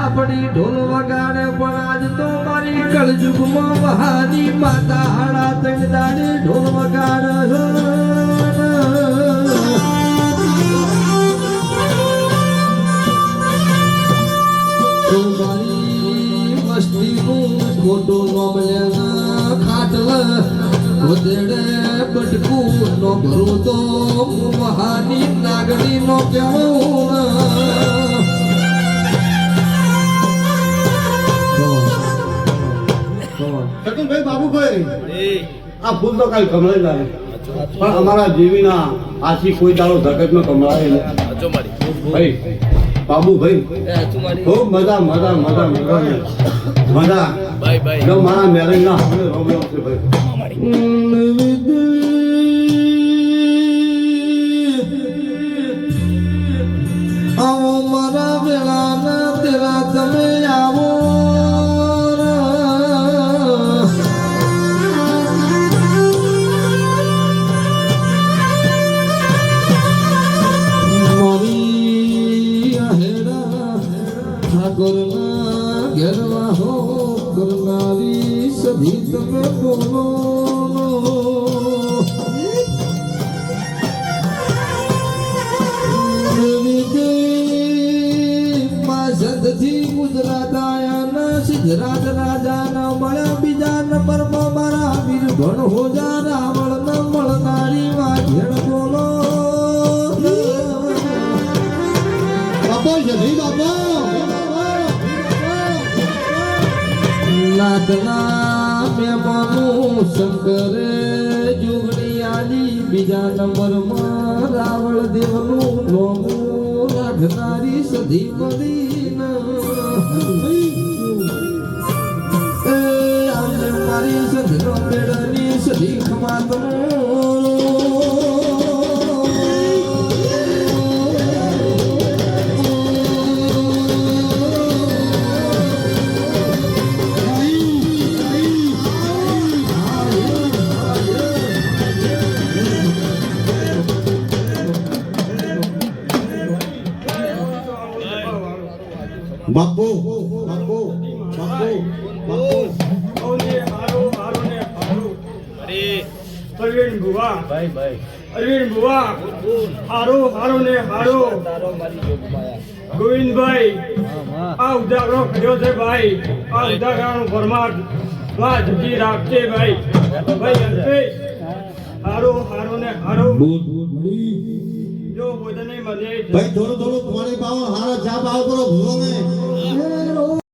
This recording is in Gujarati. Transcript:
થાપડી ઢોલ વગાડે, પણ આજ તો મારી કળજુગમાં વહાની માતા હાડા તણ દાડે ઢોલ વગાડ ખોટું નોમ લેના ખાટલ ગોદડે બટકું નો ભરું તો મહાની નાગણી નો? કેવું શકુનભાઈ બાબુભાઈ આ ફૂલ તો કાંઈ કમળે લાગે પણ અમારા જીવીના આથી કોઈ દાડો ધગતમાં કમળાય નહીં ભાઈ બાબુભાઈ ખૂબ મજા મજા મજા મજા મજા. ભાઈ બાય. જો મારા મેરેજ ના હવે રોમ રોમ છે ભાઈ. આવો મારા વેળાના તેરા તમે આવો. ઠાકોરના ઘેરવા હો કરનારી સધી તમે બોલો ગુજરાત આયાના સિદ્ધરાજ રાજાના મળ્યા બીજા નંબરમાં મારા વીર ભણ હોજા રાવણ ન મળનારી બાપો. નાથના મહેમાનું શંકરે જોગણી આલી બીજા નંબરમાં રાવળ દેવનું નોમું રાખનારી સધી આમને મારી સધનો પેડની સધી બાપુ બાપુ બાપુ બાપુ. ઓને હારો હારો ને હારો. અરે અરવિંદ બુવા ભાઈ ભાઈ. અરવિંદ બુવા હારો હારો ને હારો. તારો મારી જોગમાયા ગોવિંદભાઈ હા હા આ ઉદાહરણ કર્યો છે ભાઈ. આ ઉદાહરણ ફરમાન વાહ જતી રાખજે ભાઈ. ભાઈ હારો હારો ને હારો. જો ભાઈ થોડું થોડું પાણી પાવો હારા ચા પાવો કરો ભૂલો ને